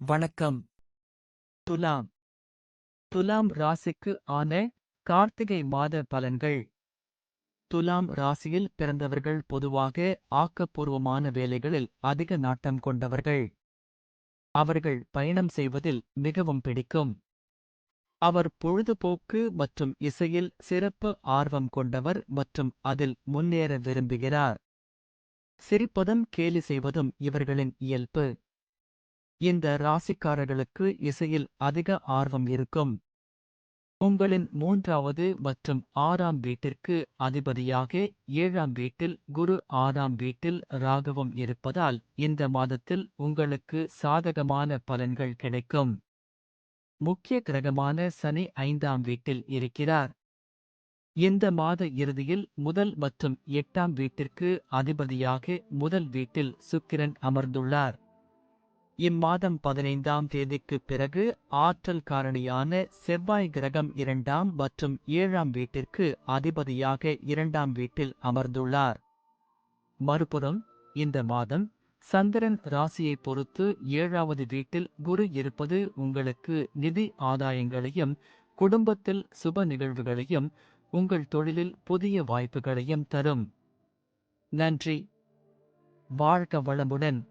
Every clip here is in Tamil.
வணக்கம். துலாம். துலாம் ராசிக்கு ஆன கார்த்திகை மாத பலன்கள். துலாம் ராசியில் பிறந்தவர்கள் பொதுவாக ஆக்கப்பூர்வமான வேலைகளில் அதிக நாட்டம் கொண்டவர்கள். அவர்கள் பயணம் செய்வதில் மிகவும் பிடிக்கும். அவர் பொழுதுபோக்கு மற்றும் இசையில் சிறப்பு ஆர்வம் கொண்டவர் மற்றும் அதில் முன்னேற விரும்புகிறார். சிரிப்பதும் கேலி செய்வதும் இவர்களின் இயல்பு. இந்த ராசிக்காரர்களுக்கு இசையில் அதிக ஆர்வம் இருக்கும். உங்களின் மூன்றாவது மற்றும் ஆறாம் வீட்டிற்கு அதிபதியாக ஏழாம் வீட்டில் குரு ஆறாம் வீட்டில் ராகவும் இருப்பதால் இந்த மாதத்தில் உங்களுக்கு சாதகமான பலன்கள் கிடைக்கும். முக்கிய கிரகமான சனி ஐந்தாம் வீட்டில் இருக்கிறார். இந்த மாத இறுதியில் முதல் மற்றும் எட்டாம் வீட்டிற்கு அதிபதியாக முதல் வீட்டில் சுக்கிரன் அமர்ந்துள்ளார். இம்மாதம் பதினைந்தாம் தேதிக்கு பிறகு ஆற்றல் காரணியான செவ்வாய் கிரகம் இரண்டாம் மற்றும் ஏழாம் வீட்டிற்கு அதிபதியாக இரண்டாம் வீட்டில் அமர்ந்துள்ளார். மறுபுறம் இந்த மாதம் சந்திரன் ராசியை பொறுத்து ஏழாவது வீட்டில் குரு இருப்பது உங்களுக்கு நிதி ஆதாயங்களையும் குடும்பத்தில் சுப நிகழ்வுகளையும் உங்கள் தொழிலில் புதிய வாய்ப்புகளையும் தரும். நன்றி. வாழ்க வளமுடன்.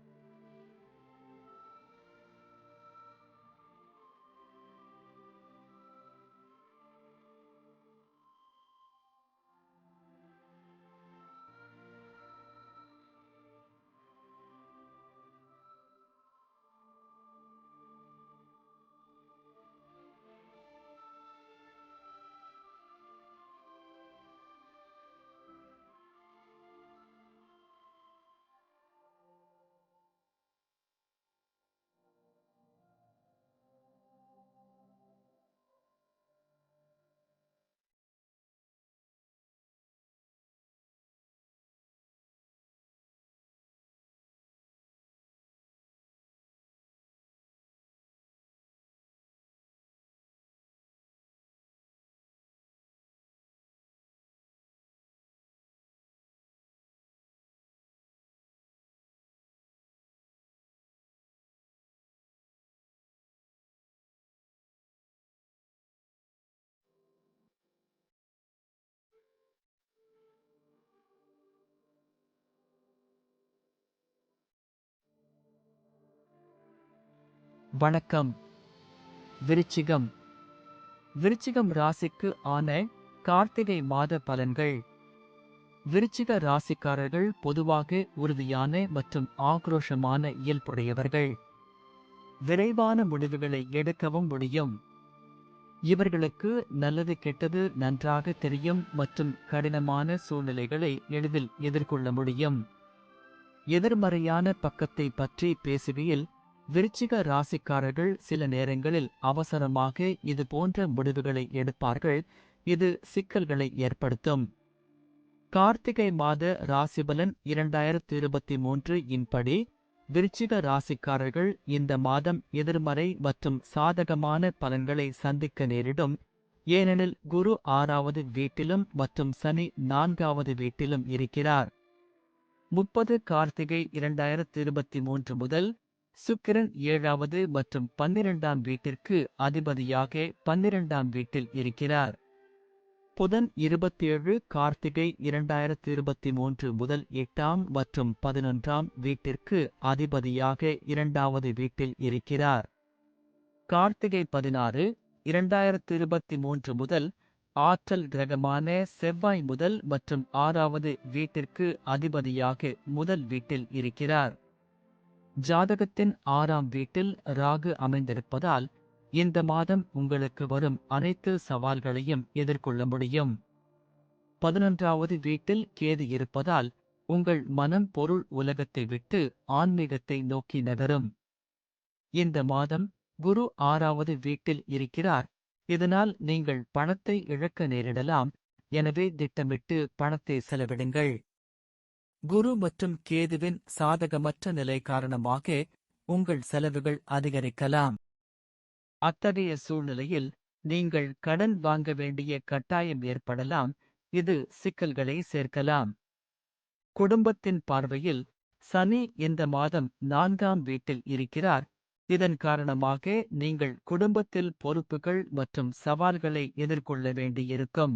வணக்கம். விருச்சிகம். விருச்சிகம் ராசிக்கு ஆன கார்த்திகை மாத பலன்கள். விருச்சிக ராசிக்காரர்கள் பொதுவாக உறுதியான மற்றும் ஆக்ரோஷமான இயல்புடையவர்கள். விரைவான முடிவுகளை எடுக்கவும் முடியும். இவர்களுக்கு நல்லது கெட்டது நன்றாக தெரியும் மற்றும் கடினமான சூழ்நிலைகளை எளிதில் எதிர்கொள்ள முடியும். எதிர்மறையான பக்கத்தை பற்றி பேசுகையில் விருச்சிக ராசிக்காரர்கள் சில நேரங்களில் அவசரமாக இது போன்ற முடிவுகளை எடுப்பார்கள். இது சிக்கல்களை ஏற்படுத்தும். கார்த்திகை மாத ராசிபலன் இரண்டாயிரத்தி இருபத்தி மூன்று இன்படி விருச்சிக ராசிக்காரர்கள் இந்த மாதம் எதிர்மறை மற்றும் சாதகமான பலன்களை சந்திக்க நேரிடும். ஏனெனில் குரு ஆறாவது வீட்டிலும் மற்றும் சனி நான்காவது வீட்டிலும் இருக்கிறார். முப்பது கார்த்திகை இரண்டாயிரத்தி இருபத்தி மூன்று முதல் சுக்கிரன் ஏழாவது மற்றும் பன்னிரெண்டாம் வீட்டிற்கு அதிபதியாக பன்னிரெண்டாம் வீட்டில் இருக்கிறார். புதன் இருபத்தேழு கார்த்திகை இரண்டாயிரத்தி இருபத்தி மூன்று முதல் எட்டாம் மற்றும் பதினொன்றாம் வீட்டிற்கு அதிபதியாக இரண்டாவது வீட்டில் இருக்கிறார். கார்த்திகை பதினாறு இரண்டாயிரத்தி இருபத்தி மூன்று முதல் ஆற்றல் கிரகமான செவ்வாய் முதல் மற்றும் ஆறாவது வீட்டிற்கு அதிபதியாக முதல் வீட்டில் இருக்கிறார். ஜாதகத்தின் ஆறாம் வீட்டில் ராகு அமைந்திருப்பதால் இந்த மாதம் உங்களுக்கு வரும் அனைத்து சவால்களையும் எதிர்கொள்ள முடியும். பதினொன்றாவது வீட்டில் கேது இருப்பதால் உங்கள் மனம் பொருள் உலகத்தை விட்டு ஆன்மீகத்தை நோக்கி நகரும். இந்த மாதம் குரு ஆறாவது வீட்டில் இருக்கிறார். இதனால் நீங்கள் பணத்தை இழக்க நேரிடலாம். எனவே திட்டமிட்டு பணத்தை செலவிடுங்கள். குரு மற்றும் கேதுவின் சாதகமற்ற நிலை காரணமாக உங்கள் செலவுகள் அதிகரிக்கலாம். அத்தகைய சூழ்நிலையில் நீங்கள் கடன் வாங்க வேண்டிய கட்டாயம் ஏற்படலாம். இது சிக்கல்களை சேர்க்கலாம். குடும்பத்தின் பார்வையில் சனி இந்த மாதம் நான்காம் வீட்டில் இருக்கிறார். இதன் காரணமாக நீங்கள் குடும்பத்தில் பொறுப்புகள் மற்றும் சவால்களை எதிர்கொள்ள வேண்டியிருக்கும்.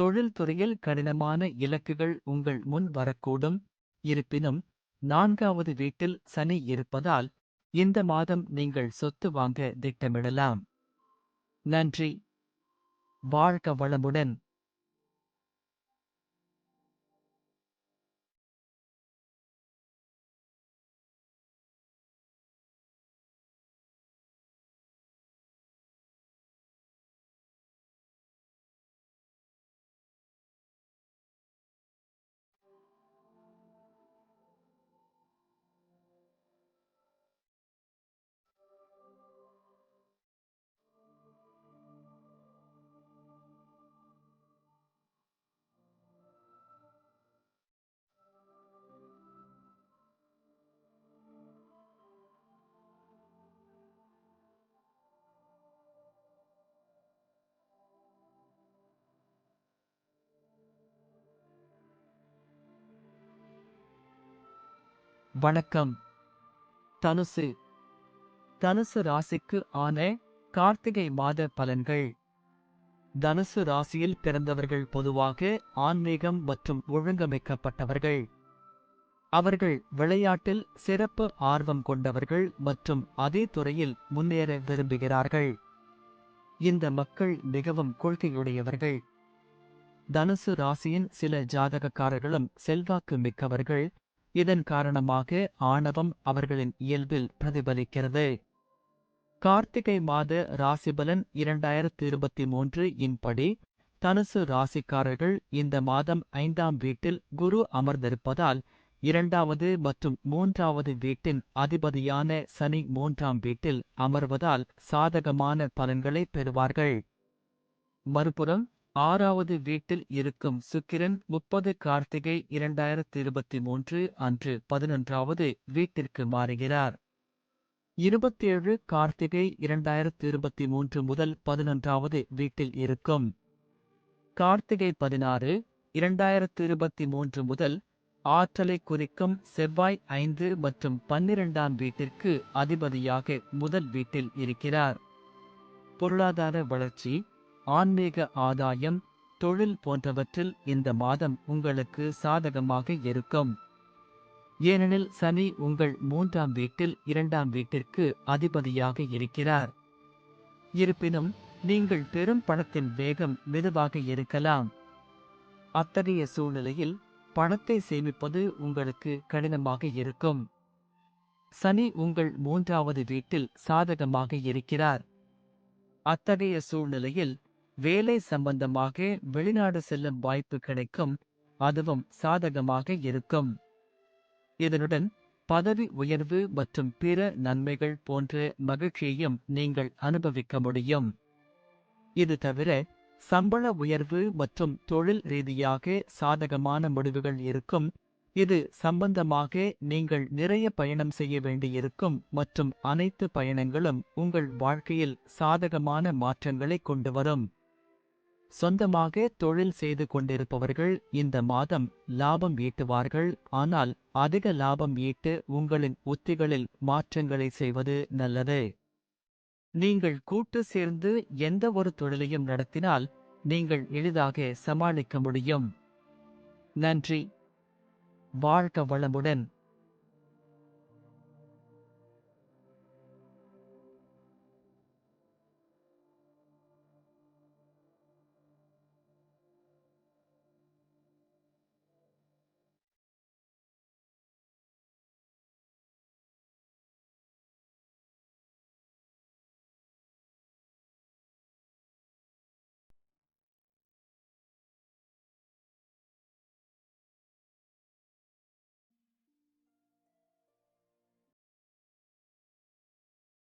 தொழில்துறையில் கடினமான இலக்குகள் உங்கள் முன் வரக்கூடும். இருப்பினும் நான்காவது வீட்டில் சனி இருப்பதால் இந்த மாதம் நீங்கள் சொத்து வாங்க திட்டமிடலாம். நன்றி. வாழ்க வளமுடன். வணக்கம். தனுசு. தனுசு ராசிக்கு ஆன கார்த்திகை மாத பலன்கள். தனுசு ராசியில் பிறந்தவர்கள் பொதுவாக ஆன்மீகம் மற்றும் ஒழுங்கமைக்கப்பட்டவர்கள். அவர்கள் விளையாட்டில் சிறப்பு ஆர்வம் கொண்டவர்கள் மற்றும் அதே துறையில் முன்னேற விரும்புகிறார்கள். இந்த மக்கள் மிகவும் கொள்கையுடையவர்கள். தனுசு ராசியின் சில ஜாதகக்காரர்களும் செல்வாக்கு மிக்கவர்கள். இதன் காரணமாக ஆணவம் அவர்களின் இயல்பில் பிரதிபலிக்கிறது. கார்த்திகை மாத ராசிபலன் இரண்டாயிரத்தி இருபத்தி மூன்று இன்படி தனுசு ராசிக்காரர்கள் இந்த மாதம் ஐந்தாம் வீட்டில் குரு அமர்ந்திருப்பதால் இரண்டாவது மற்றும் மூன்றாவது வீட்டின் அதிபதியான சனி மூன்றாம் வீட்டில் அமர்வதால் சாதகமான பலன்களை பெறுவார்கள். மறுபுறம் ஆறாவது வீட்டில் இருக்கும் சுக்கிரன் முப்பது கார்த்திகை இரண்டாயிரத்தி இருபத்தி மூன்று அன்று பதினொன்றாவது வீட்டிற்கு மாறுகிறார். இருபத்தேழு கார்த்திகை இரண்டாயிரத்தி இருபத்தி மூன்று முதல் பதினொன்றாவது வீட்டில் இருக்கும். கார்த்திகை பதினாறு இரண்டாயிரத்தி இருபத்தி மூன்று முதல் ஆற்றலை குறிக்கும் செவ்வாய் ஐந்து மற்றும் பன்னிரெண்டாம் வீட்டிற்கு அதிபதியாக முதல் வீட்டில் இருக்கிறார். பொருளாதார வளர்ச்சி ஆன்மீக ஆதாயம் தொழில் போன்றவற்றில் இந்த மாதம் உங்களுக்கு சாதகமாக இருக்கும். ஏனெனில் சனி உங்கள் மூன்றாம் வீட்டில் இரண்டாம் வீட்டிற்கு அதிபதியாக இருக்கிறார். இருப்பினும் நீங்கள் பெரும் பணத்தின் வேகம் மெதுவாக இருக்கலாம். அத்தகைய சூழ்நிலையில் பணத்தை சேமிப்பது உங்களுக்கு கடினமாக இருக்கும். சனி உங்கள் மூன்றாவது வீட்டில் சாதகமாக இருக்கிறார். அத்தகைய சூழ்நிலையில் வேலை சம்பந்தமாக வெளிநாடு செல்லும் வாய்ப்பு கிடைக்கும் அதுவும் சாதகமாக இருக்கும். இதனுடன் பதவி உயர்வு மற்றும் பிற நன்மைகள் போன்ற மகிழ்ச்சியையும் நீங்கள் அனுபவிக்க முடியும். இது தவிர சம்பள உயர்வு மற்றும் தொழில் ரீதியாக சாதகமான முடிவுகள் இருக்கும். இது சம்பந்தமாக நீங்கள் நிறைய பயணம் செய்ய வேண்டியிருக்கும் மற்றும் அனைத்து பயணங்களும் உங்கள் வாழ்க்கையில் சாதகமான மாற்றங்களை கொண்டு வரும். சொந்தமாக தொழில் செய்து கொண்டிருப்பவர்கள் இந்த மாதம் லாபம் ஈட்டுவார்கள். ஆனால் அதிக லாபம் ஈட்டு உங்களின் உத்திகளில் மாற்றங்களை செய்வது நல்லது. நீங்கள் கூட்டு சேர்ந்து எந்த ஒரு தொழிலையும் நடத்தினால் நீங்கள் எளிதாக சமாளிக்க முடியும். நன்றி. வாழ்க வளமுடன்.